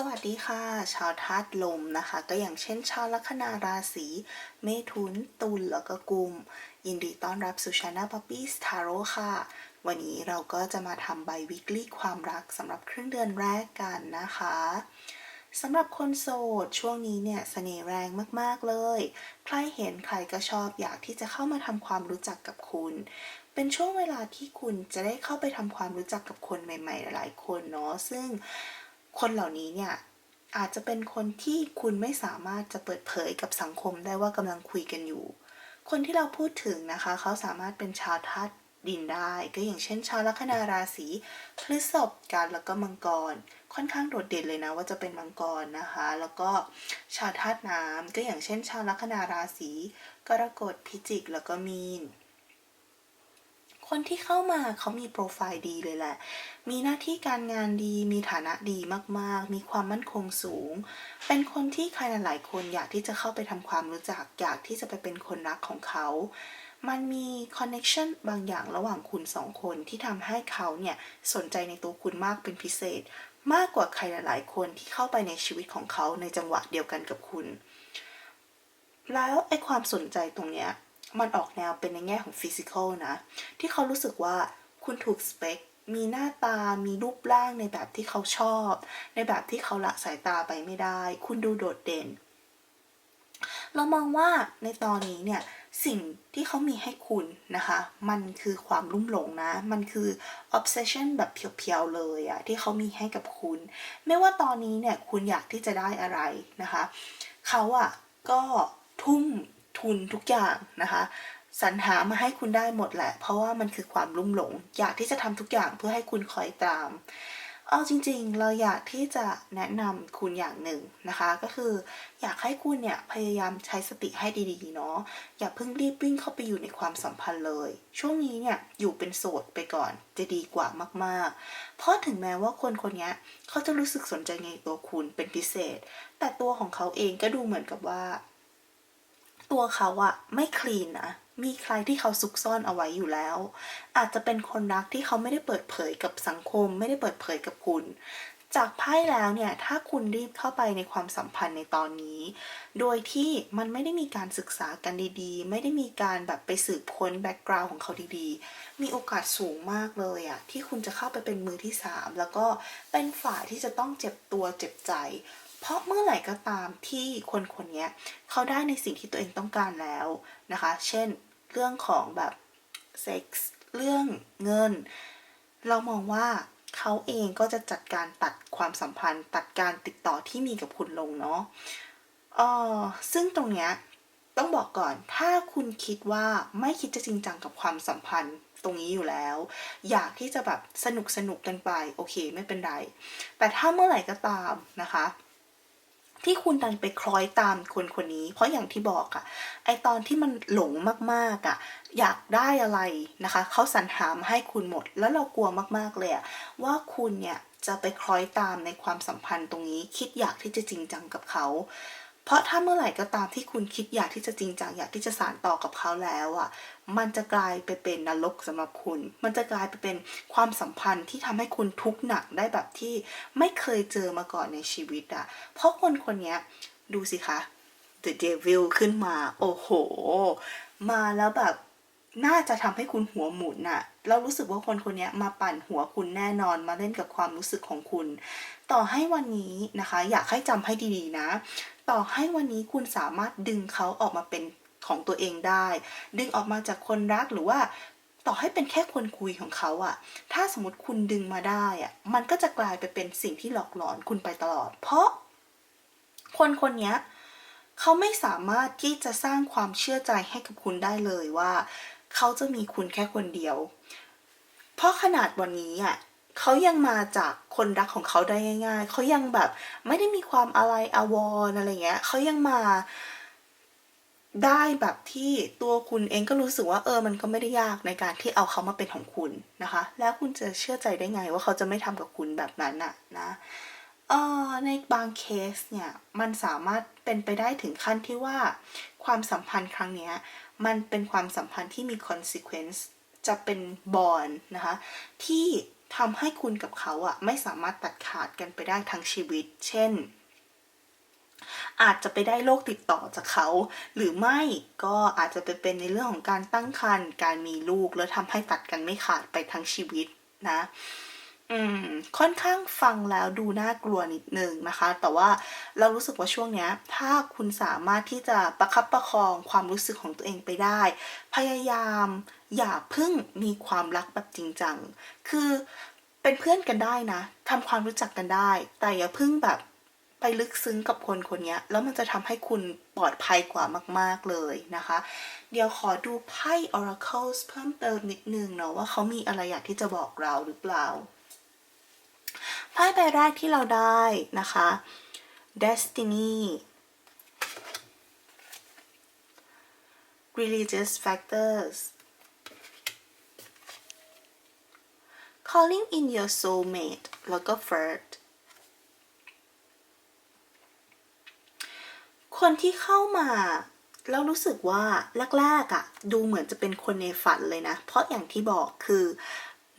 สวัสดีค่ะ ชาวธาตุลมนะคะ ก็อย่างเช่นชาวลัคนาราศีเมถุนตุลแล้วก็กุม ยินดีต้อนรับสู่ช anel Poppy Tarot ค่ะ วันนี้เราก็จะมาทำใบวิกฤตความรักสำหรับครึ่งเดือนแรกกันนะคะสำหรับคนโสดช่วงนี้เนี่ยเสน่ห์แรงมากๆเลย ใครเห็นใครก็ชอบอยากที่จะเข้ามาทำความรู้จักกับคุณ เป็นช่วงเวลาที่คุณจะได้เข้าไปทำความรู้จักกับคนใหม่ ๆ หลายคนเนาะซึ่ง คนเหล่านี้เนี่ยอาจจะเป็นคนที่คุณไม่สามารถจะเปิดเผยกับสังคมได้ว่ากำลังคุยกันอยู่ คนที่เราพูดถึงนะคะ เขาสามารถเป็นชาวธาตุดินได้ ก็อย่างเช่น ชาวลัคนาราศีพฤษภกันแล้วก็มังกร ค่อนข้างโดดเด่นเลยนะว่าจะเป็นมังกรนะคะ แล้วก็ชาวธาตุน้ำก็อย่างเช่น ชาวลัคนาราศีกรกฎพิจิกแล้วก็มีน คนที่เข้ามาเขามีโปรไฟล์ดีเลยแหละ มีหน้าที่การงานดี มีฐานะดีมากๆ มีความมั่นคงสูง เป็นคนที่ใครหลายๆคนอยากที่จะเข้าไปทำความรู้จัก อยากที่จะไปเป็นคนรักของเขา มันมีคอนเน็ชันบางอย่างระหว่างคุณสองคนที่ทำให้เขาเนี่ยสนใจในตัวคุณมากเป็นพิเศษ มากกว่าใครหลายๆ คนที่เข้าไปในชีวิตของเขาในจังหวะเดียวกันกับคุณ แล้วไอความสนใจตรงเนี้ย มันออกแนวเป็นในแง่ของฟิสิกอลนะ ที่เขารู้สึกว่าคุณถูกสเปค มีหน้าตา มีรูปร่างในแบบที่เขาชอบ ในแบบที่เขาละสายตาไปไม่ได้ คุณดูโดดเด่น เรามองว่าในตอนนี้เนี่ยสิ่งที่เขามีให้คุณนะคะ มันคือความลุ่มหลงนะ มันคือ obsession แบบเพียวๆเลยอะที่เขามีให้กับคุณ ไม่ว่าตอนนี้เนี่ยคุณอยากที่จะได้อะไรนะคะ เขาอะก็ทุ่ม ทุนทุกอย่างนะคะสรรหามาให้คุณได้หมดแหละ เพราะว่ามันคือความลุ่มหลง อยากที่จะทำทุกอย่างเพื่อให้คุณคอยตาม เอาจริงๆ เราอยากที่จะแนะนำคุณอย่างหนึ่งนะคะ ก็คืออยากให้คุณเนี่ยพยายามใช้สติให้ดีๆเนาะ อย่าเพิ่งรีบวิ่งเข้าไปอยู่ในความสัมพันธ์เลย ช่วงนี้เนี่ยอยู่เป็นโสดไปก่อนจะดีกว่ามากๆ เพราะถึงแม้ว่าคนคนนี้เขาจะรู้สึกสนใจในตัวคุณเป็นพิเศษ แต่ตัวของเขาเองก็ดูเหมือนกับว่า ตัวเขาอะไม่คลีนนะมีใครที่เขาซุกซ่อนเอาไว้อยู่แล้ว อาจจะเป็นคนรักที่เขาไม่ได้เปิดเผยกับสังคม ไม่ได้เปิดเผยกับคุณ จากไพ่แล้วเนี่ย ถ้าคุณรีบเข้าไปในความสัมพันธ์ในตอนนี้ โดยที่มันไม่ได้มีการศึกษากันดีๆ ไม่ได้มีการแบบไปสืบค้นแบ็กกราวน์ของเขาดีๆ มีโอกาสสูงมากเลยอะที่คุณจะเข้าไปเป็นมือที่สามแล้วก็เป็นฝ่ายที่จะต้องเจ็บตัวเจ็บใจ เพราะเมื่อไหร่ก็ตามที่คนคนนี้เขาได้ในสิ่งที่ตัวเองต้องการแล้วนะคะ เช่นเรื่องของแบบเซ็กส์เรื่องเงิน เรามองว่าเขาเองก็จะจัดการตัดความสัมพันธ์ ตัดการติดต่อที่มีกับคุณลงเนาะเออซึ่งตรงเนี้ยต้องบอกก่อน ถ้าคุณคิดว่าไม่คิดจะจริงจังกับความสัมพันธ์ตรงนี้อยู่แล้ว อยากที่จะแบบสนุกสนุกกันไป โอเคไม่เป็นไร แต่ถ้าเมื่อไหร่ก็ตามนะคะ ที่คุณดันไปคล้อยตามคนคนนี้ เพราะอย่างที่บอกอะไอตอนที่มันหลงมากๆอะอยากได้อะไรนะคะเขาสรรหามาให้คุณหมด แล้วเรากลัวมากๆเลยอะว่าคุณเนี่ยจะไปคล้อยตามในความสัมพันธ์ตรงนี้ คิดอยากที่จะจริงจังกับเขาเพราะถ้าเมื่อไหร่ก็ตามที่คุณคิดอยากที่จะจริงจังอยากที่จะสานต่อกับเขาแล้วอะ มันจะกลายไปเป็นนรกสำหรับคุณ มันจะกลายไปเป็นความสัมพันธ์ที่ทำให้คุณทุกข์หนักได้แบบที่ไม่เคยเจอมาก่อนในชีวิตอะ เพราะคนคนนี้ดูสิคะ The Devil ขึ้นมา โอ้โห มาแล้วแบบน่าจะทำให้คุณหัวหมุนน่ะ เรารู้สึกว่าคนคนนี้มาปั่นหัวคุณแน่นอนมาเล่นกับความรู้สึกของคุณ ต่อให้วันนี้นะคะ อยากให้จำให้ดีๆนะ ต่อให้วันนี้คุณสามารถดึงเขาออกมาเป็น ของตัวเองได้ ดึงออกมาจากคนรักหรือว่าต่อให้เป็นแค่คนคุยของเขาอะถ้าสมมติคุณดึงมาได้อะมันก็จะกลายไปเป็นสิ่งที่หลอกหลอนคุณไปตลอด เพราะ คนคนนี้เขาไม่สามารถที่จะสร้างความเชื่อใจให้กับคุณได้เลยว่า เขาจะมีคุณแค่คนเดียว เพราะขนาดวันนี้อะเขายังมาจากคนรักของเขาได้ง่าย ๆ เขายังแบบไม่ได้มีความอะไรอาวรณ์อะไรเงี้ย เขายังมา ได้แบบที่ตัวคุณเองก็รู้สึกว่าเออมันก็ไม่ได้ยากในการที่เอาเขามาเป็นของคุณนะคะ แล้วคุณจะเชื่อใจได้ไงว่าเขาจะไม่ทำกับคุณแบบนั้นน่ะนะเอ่อในบางเคสเนี่ยมันสามารถเป็นไปได้ถึงขั้นที่ว่า ความสัมพันธ์ครั้งเนี้ยมันเป็นความสัมพันธ์ที่มี consequence จะเป็นบอนนะคะ ที่ทำให้คุณกับเขาอะไม่สามารถตัดขาดกันไปได้ทั้งชีวิต เช่น อาจจะไปได้โรคติดต่อจากเขา หรือไม่ก็อาจจะไปเป็นในเรื่องของการตั้งครรภ์การมีลูกแล้วทำให้ตัดกันไม่ขาดไปทั้งชีวิตนะอืมค่อนข้างฟังแล้วดูน่ากลัวนิดนึงนะคะ แต่ว่าเรารู้สึกว่าช่วงเนี้ย ถ้าคุณสามารถที่จะประคับประคองความรู้สึกของตัวเองไปได้ พยายามอย่าพิ่งมีความรักแบบจริงจังคือเป็นเพื่อนกันได้นะทำความรู้จักกันได้ แต่อย่าพิ่งแบบ ไปลึกซึ้งกับคนคนนี้แล้วมันจะทำให้คุณปลอดภัยกว่ามาก ๆ เลยนะคะ เดี๋ยวขอดูไพ่ Oracles เพิ่มเติมนิดนึงเนาะว่าเขามีอะไรอยากที่จะบอกเราหรือเปล่า ไพ่ใบแรกที่เราได้นะคะ Destiny Religious Factors Calling in your soulmate แล้วก็ First คนที่เข้ามาแล้วรู้สึกว่าแรกๆอะ่ะ ดูเหมือนจะเป็นคนในฝันเลยนะ เพราะอย่างที่บอกคือ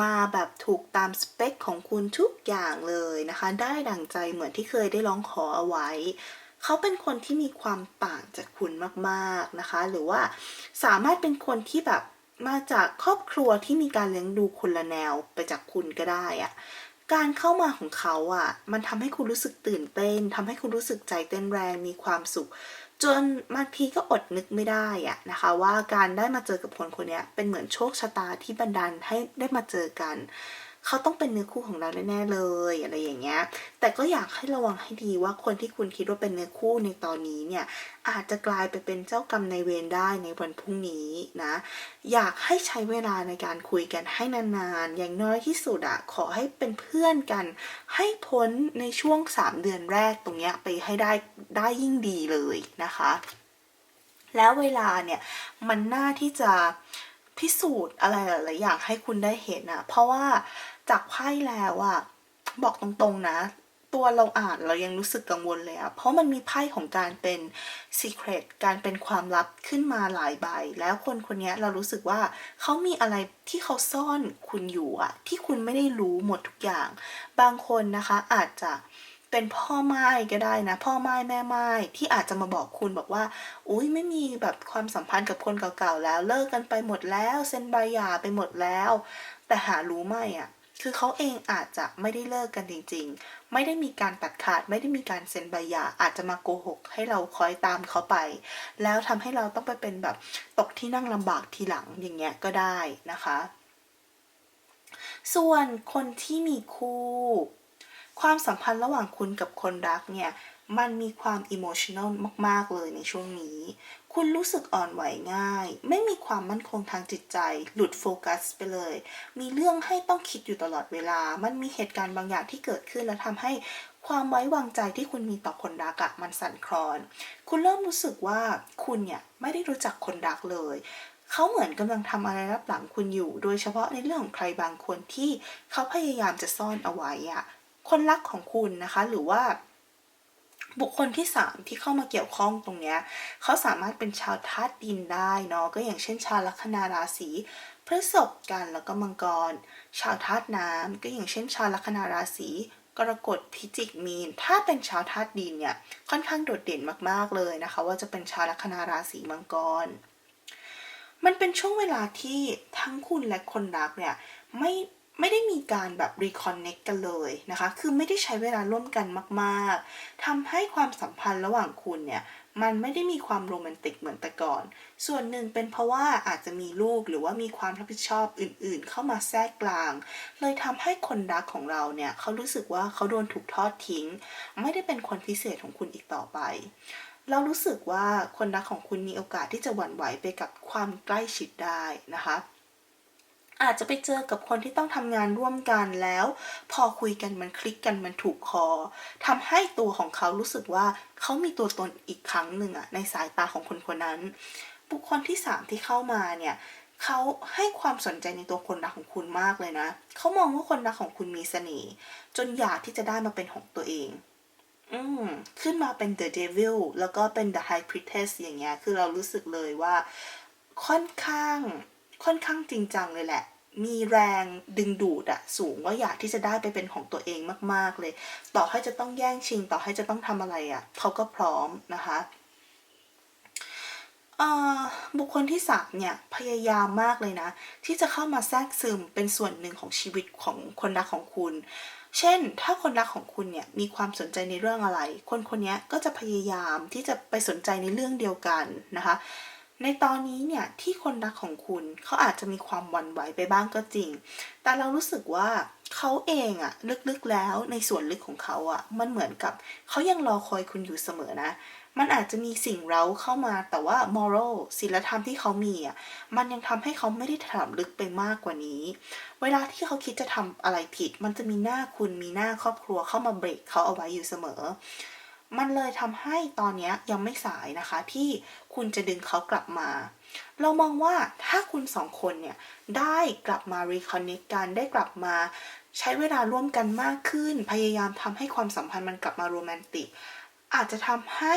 มาแบบถูกตามสเปคของคุณทุกอย่างเลยนะคะ ได้ดังใจเหมือนที่เคยได้ร้องขอเอาไว้ เขาเป็นคนที่มีความต่างจากคุณมากๆนะคะ หรือว่าสามารถเป็นคนที่แบบมาจากครอบครัวที่มีการเลี้ยงดูคนละแนวไปจากคุณก็ได้อะ การเข้ามาของเขาอะ มันทำให้คุณรู้สึกตื่นเต้นทำให้คุณรู้สึกใจเต้นแรงมีความสุข จนบางทีก็อดนึกไม่ได้อะนะคะ ว่าการได้มาเจอกับคนคนนี้เป็นเหมือนโชคชะตาที่บันดาลให้ได้มาเจอกัน เขาต้องเป็นเนื้อคู่ของเราแน่ๆเลยอะไรอย่างเงี้ย แต่ก็อยากให้ระวังให้ดีว่าคนที่คุณคิดว่าเป็นเนื้อคู่ในตอนนี้เนี่ยอาจจะกลายไปเป็นเจ้ากรรมในเวรได้ในวันพรุ่งนี้นะ อยากให้ใช้เวลาในการคุยกันให้นานๆ อย่างน้อยที่สุดอะขอให้เป็นเพื่อนกัน ให้พ้นในช่วง 3 เดือนแรกตรงเนี้ยไปให้ได้ได้ยิ่งดีเลยนะคะ แล้วเวลาเนี่ยมันน่าที่จะพิสูจน์อะไรหลายๆอย่างให้คุณได้เห็นอะเพราะว่า จากไพ่แล้วอะบอกตรงๆนะ ตัวเราอ่านเรายังรู้สึกกังวลเลยอะเพราะมันมีไพ่ของการเป็น secret การเป็นความลับขึ้นมาหลายใบ แล้วคนคนนี้เรารู้สึกว่าเขามีอะไรที่เขาซ่อนคุณอยู่อะที่คุณไม่ได้รู้หมดทุกอย่าง บางคนนะคะอาจจะเป็นพ่อไม้ก็ได้นะ พ่อไม้แม่ไม้ที่อาจจะมาบอกคุณบอกว่าอุ้ยไม่มีแบบความสัมพันธ์กับคนเก่าๆแล้ว เลิกกันไปหมดแล้วเซ็นใบหย่าไปหมดแล้ว แต่หารู้ไหมอะ่ะ คือเขาเองอาจจะไม่ได้เลิกกันจริง ๆ ไม่ได้มีการตัดขาด ไม่ได้มีการเซ็นใบหย่าอาจจะมาโกหก ให้เราคอยตามเขาไป แล้วทำให้เราต้องไปเป็นแบบตกที่นั่งลำบากทีหลังอย่างเงี้ยก็ได้นะคะ ส่วนคนที่มีคู่ ความสัมพันธ์ระหว่างคุณกับคนรักเนี่ยมันมีความอิโมชัน a ลมาก ๆ เลยในช่วงนี้ คุณรู้สึกอ่อนไหวง่าย ไม่มีความมั่นคงทางจิตใจ หลุดโฟกัสไปเลย มีเรื่องให้ต้องคิดอยู่ตลอดเวลา มันมีเหตุการณ์บางอย่างที่เกิดขึ้นแล้วทำให้ความไว้วางใจที่คุณมีต่อคนรักอะมันสั่นคลอน คุณเริ่มรู้สึกว่าคุณเนี่ยไม่ได้รู้จักคนรักเลย เขาเหมือนกำลังทำอะไรรับหลังคุณอยู่ โดยเฉพาะในเรื่องของใครบางคนที่เขาพยายามจะซ่อนเอาไว้อะคนรักของคุณนะคะ หรือว่า บุคคลที่สามที่เข้ามาเกี่ยวข้องตรงเนี้ยเขาสามารถเป็นชาวธาตุดินได้เนาะก็อย่างเช่น ชาวลัคนาราศีพฤษภกันแล้วก็มังกร ชาวธาตุน้ำก็อย่างเช่น ชาวลัคนาราศีกรกฎพิจิกมีน ถ้าเป็นชาวธาตุดินเนี่ยค่อนข้างโดดเด่นมากๆเลยนะคะ ว่าจะเป็นชาวลัคนาราศีมังกร มันเป็นช่วงเวลาที่ทั้งคุณและคนรักเนี่ยไม่ ไม่ได้มีการแบบรีคอนเน็กกันเลยนะคะ คือไม่ได้ใช้เวลาร่วมกันมากๆทำให้ความสัมพันธ์ระหว่างคุณเนี่ยมันไม่ได้มีความโรแมนติกเหมือนแต่ก่อน ส่วนหนึ่งเป็นเพราะว่าอาจจะมีลูกหรือว่ามีความรับผิดชอบอื่นๆ เข้ามาแทรกกลาง เลยทำให้คนรักของเราเนี่ยเขารู้สึกว่าเขาโดนถูกทอดทิ้ง ไม่ได้เป็นคนพิเศษของคุณอีกต่อไป เรารู้สึกว่าคนรักของคุณมีโอกาสที่จะหวั่นไหวไปกับความใกล้ชิดได้นะคะ อาจจะไปเจอกับคนที่ต้องทำงานร่วมกันแล้ว พอคุยกันมันคลิกกันมันถูกคอทำให้ตัวของเขารู้สึกว่าเขามีตัวตนอีกครั้งหนึ่งอะในสายตาของคนคนนั้น บุคคลที่สามที่เข้ามาเนี่ยเขาให้ความสนใจในตัวคนรักของคุณมากเลยนะ เขามองว่าคนรักของคุณมีเสน่ห์จนอยากที่จะได้มาเป็นของตัวเอง อืมขึ้นมาเป็น The Devil แล้วก็เป็น The High Priestess อย่างเงี้ย คือเรารู้สึกเลยว่า ค่อนข้าง ค่อนข้างจริงจังเลยแหละ มีแรงดึงดูดอะสูงว่าอยากที่จะได้ไปเป็นของตัวเองมาก ๆเลย ต่อให้จะต้องแย่งชิง ต่อให้จะต้องทำอะไรอะเขาก็พร้อมนะคะเอ่อบุคคลที่สามเนี่ยพยายามมากเลยนะ ที่จะเข้ามาแทรกซึมเป็นส่วนหนึ่งของชีวิตของคนรักของคุณ เช่น ถ้าคนรักของคุณเนี่ยมีความสนใจในเรื่องอะไร คนคนนี้ก็จะพยายามที่จะไปสนใจในเรื่องเดียวกันนะคะ ในตอนนี้เนี่ยที่คนรักของคุณเขาอาจจะมีความหวั่นไหวไปบ้างก็จริง แต่เรารู้สึกว่าเขาเองอะลึกๆแล้วในส่วนลึกของเขาอะมันเหมือนกับเขายังรอคอยคุณอยู่เสมอนะ มันอาจจะมีสิ่งเร้าเข้ามาแต่ว่า moral ศีลธรรมที่เขามีอะมันยังทำให้เขาไม่ได้ถลำลึกไปมากกว่านี้ เวลาที่เขาคิดจะทำอะไรผิด มันจะมีหน้าคุณมีหน้าครอบครัวเข้ามาเบรกเขาเอาไว้อยู่เสมอมันเลยทำให้ตอนนี้ยังไม่สายนะคะที่คุณจะดึงเขากลับมา เรามองว่าถ้าคุณสองคนเนี่ยได้กลับมา reconnect กันได้กลับมาใช้เวลาร่วมกันมากขึ้น พยายามทำให้ความสัมพันธ์มันกลับมาโรแมนติก อาจจะทำให้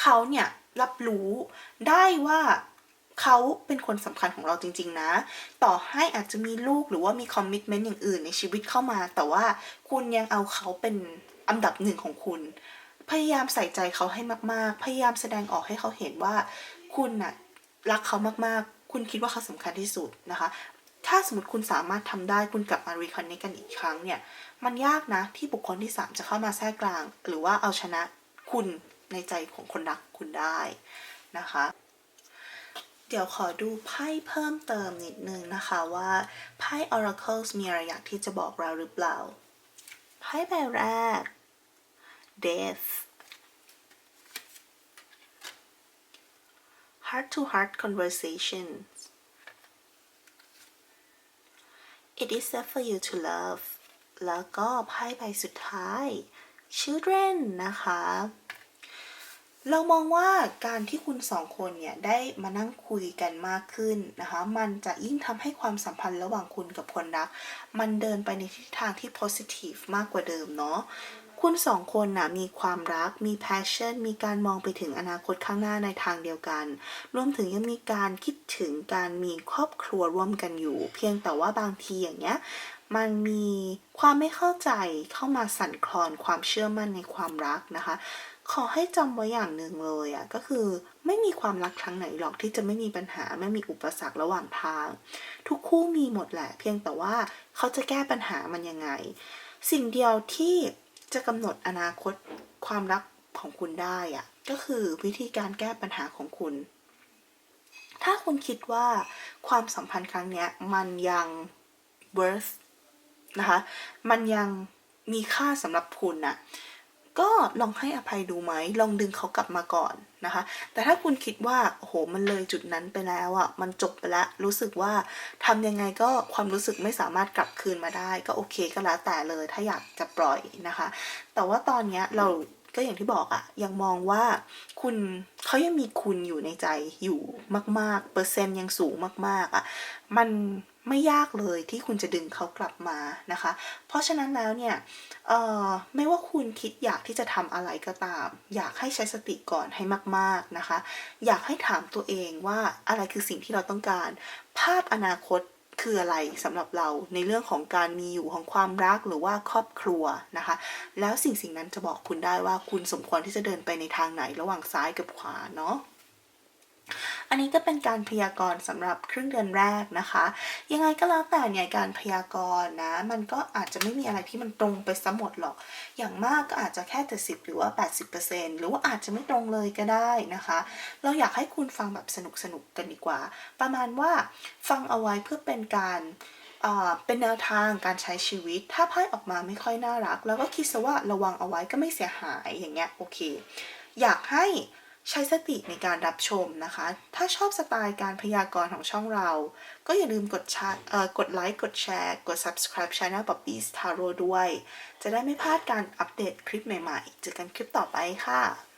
เขาเนี่ยรับรู้ได้ว่าเขาเป็นคนสำคัญของเราจริง ๆ นะ ต่อให้อาจจะมีลูกหรือว่ามีคอมมิชเมนต์อย่างอื่นในชีวิตเข้ามา แต่ว่าคุณยังเอาเขาเป็นอันดับหนึ่งของคุณ พยายามใส่ใจเขาให้มาก ๆ พยายามแสดงออกให้เขาเห็นว่า คุณน่ะรักเขามาก ๆ คุณคิดว่าเขาสำคัญที่สุดนะคะ ถ้าสมมติคุณสามารถทำได้คุณกลับมารีคอนเนคกันอีกครั้งเนี่ย มันยากนะที่บุคคลที่ 3 จะเข้ามาแทรกกลาง หรือว่าเอาชนะคุณในใจของคนรักคุณได้นะคะ เดี๋ยวขอดูไพ่เพิ่มเติมนิดนึงนะคะว่าไพ่ Oracles มีอะไรอยากที่จะบอกเราหรือเปล่า ไพ่ใบแรก Death Heart to Heart Conversations It is set for you to love แล้วก็ไพ่ใบสุดท้าย Children นะคะ เรามองว่าการที่คุณสองคนเนี่ย ได้มานั่งคุยกันมากขึ้นนะคะ มันจะยิ่งทำให้ความสัมพันธ์ระหว่างคุณกับคนรัก มันเดินไปในทิศทางที่ positive มากกว่าเดิมเนาะ คุณสองคนนะมีความรัก มี passion มีการมองไปถึงอนาคตข้างหน้าในทางเดียวกัน รวมถึงยังมีการคิดถึงการมีครอบครัวร่วมกันอยู่ เพียงแต่ว่าบางทีอย่างเงี้ยมันมีความไม่เข้าใจเข้ามาสั่นคลอนความเชื่อมั่นในความรักนะคะ ขอให้จำไว้อย่างหนึ่งเลยอะ่ะก็คือไม่มีความรักครั้งไหนหรอกที่จะไม่มีปัญหาไม่มีอุปสรรคระหว่างทาง ทุกคู่มีหมดแหละ เพียงแต่ว่าเขาจะแก้ปัญหามันยังไง สิ่งเดียวที่ จะกำหนดอนาคตความรักของคุณได้อะก็คือวิธีการแก้ปัญหาของคุณ ถ้าคุณคิดว่าความสัมพันธ์ครั้งเนี้ยมันยัง worth นะคะ มันยังมีค่าสำหรับคุณนะ ก็ลองให้อภัยดูไหมลองดึงเขากลับมาก่อนนะคะ แต่ถ้าคุณคิดว่าโอ้โหมันเลยจุดนั้นไปแล้วอะ่ะมันจบไปแล้วรู้สึกว่าทำยังไงก็ความรู้สึกไม่สามารถกลับคืนมาได้ ก็โอเคก็แล้วแต่เลยถ้าอยากจะปล่อยนะคะ แต่ว่าตอนเนี้ยเราก็อย่างที่บอกอะยังมองว่าคุณเขายังมีคุณอยู่ในใจอยู่มาก ๆ เปอร์เซ็นต์ยังสูงมาก ๆอะมัน ไม่ยากเลยที่คุณจะดึงเขากลับมานะคะ เพราะฉะนั้นแล้วเนี่ยไม่ว่าคุณคิดอยากที่จะทำอะไรก็ตาม อยากให้ใช้สติก่อนให้มาก ๆนะคะ อยากให้ถามตัวเองว่าอะไรคือสิ่งที่เราต้องการ ภาพอนาคตคืออะไรสำหรับเราในเรื่องของการมีอยู่ของความรักหรือว่าครอบครัวนะคะ แล้วสิ่งสิ่งนั้นจะบอกคุณได้ว่าคุณสมควรที่จะเดินไปในทางไหนระหว่างซ้ายกับขวาเนาะ อันนี้ก็เป็นการพยากรณ์สำหรับครึ่งเดือนแรกนะคะ ยังไงก็แล้วแต่เนี่ยการพยากรณ์นะ มันก็อาจจะไม่มีอะไรที่มันตรงไปซะหมดหรอก อย่างมากก็อาจจะแค่แต่สิบหรือว่า 80%หรือว่าอาจจะไม่ตรงเลยก็ได้นะคะ เราอยากให้คุณฟังแบบสนุกสนุกกันดีกว่า ประมาณว่าฟังเอาไว้เพื่อเป็นการเป็นแนวทางการใช้ชีวิต ถ้าไพ่ออกมาไม่ค่อยน่ารัก แล้วก็คิดซะว่าระวังเอาไว้ก็ไม่เสียหายอย่างเงี้ยโอเค อยากให้ ใช้สติในการรับชมนะคะ ถ้าชอบสไตล์การพยากรณ์ของช่องเรา ก็อย่าลืมกดชกดไลค์ กดแชร์ กด subscribe channel Bobby's Tarot ด้วย จะได้ไม่พลาดการอัปเดตคลิปใหม่ๆ เจอกันคลิปต่อไปค่ะ